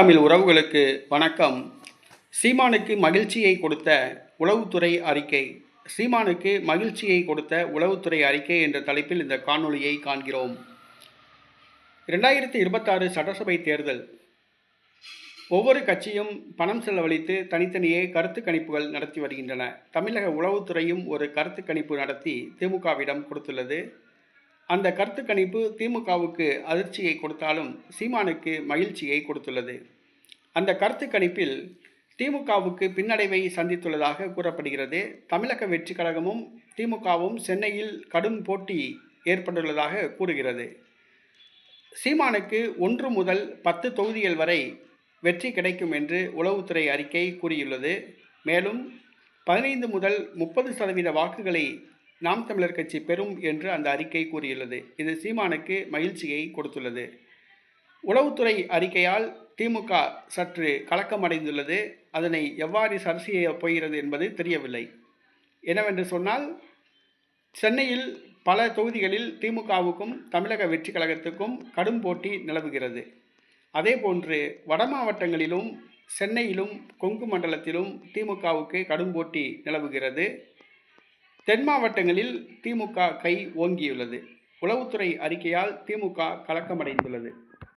தமிழ் உறவுகளுக்கு வணக்கம். சீமானுக்கு மகிழ்ச்சியை கொடுத்த உளவுத்துறை அறிக்கை. சீமானுக்கு மகிழ்ச்சியை கொடுத்த உளவுத்துறை அறிக்கை என்ற தலைப்பில் இந்த காணொளியை காண்கிறோம். ரெண்டாயிரத்தி இருபத்தாறு சட்டசபை தேர்தல். ஒவ்வொரு கட்சியும் பணம் செலவழித்து தனித்தனியே கருத்து கணிப்புகள் நடத்தி வருகின்றன. தமிழக உளவுத்துறையும் ஒரு கருத்து கணிப்பு நடத்தி திமுகவிடம் கொடுத்துள்ளது. அந்த கருத்து கணிப்பு திமுகவுக்கு அதிர்ச்சியை கொடுத்தாலும் சீமானுக்கு மகிழ்ச்சியை கொடுத்துள்ளது. அந்த கருத்து கணிப்பில் திமுகவுக்கு பின்னடைவை சந்தித்துள்ளதாக கூறப்படுகிறது. தமிழக வெற்றி கழகமும் திமுகவும் சென்னையில் கடும் போட்டி ஏற்பட்டுள்ளதாக கூறுகிறது. சீமானுக்கு ஒன்று முதல் பத்து தொகுதிகள் வரை வெற்றி கிடைக்கும் என்று உளவுத்துறை அறிக்கை கூறியுள்ளது. மேலும் பதினைந்து முதல் முப்பது சதவீத வாக்குகளை நாம் தமிழர் கட்சி பெறும் என்று அந்த அறிக்கை கூறியுள்ளது. இது சீமானுக்கு மகிழ்ச்சியை கொடுத்துள்ளது. உளவுத்துறை அறிக்கையால் திமுக சற்று கலக்கமடைந்துள்ளது. அதனை எவ்வாறு சரி செய்ய போகிறது என்பது தெரியவில்லை. என்னவென்று சொன்னால் சென்னையில் பல தொகுதிகளில் திமுகவுக்கும் தமிழக வெற்றி கழகத்துக்கும் கடும் போட்டி நிலவுகிறது. அதேபோன்று வட மாவட்டங்களிலும் சென்னையிலும் கொங்கு மண்டலத்திலும் திமுகவுக்கு கடும் போட்டி நிலவுகிறது. தென் மாவட்டங்களில் திமுக கை ஓங்கியுள்ளது. உளவுத்துறை அறிக்கையால் திமுக கலக்கமடைந்துள்ளது.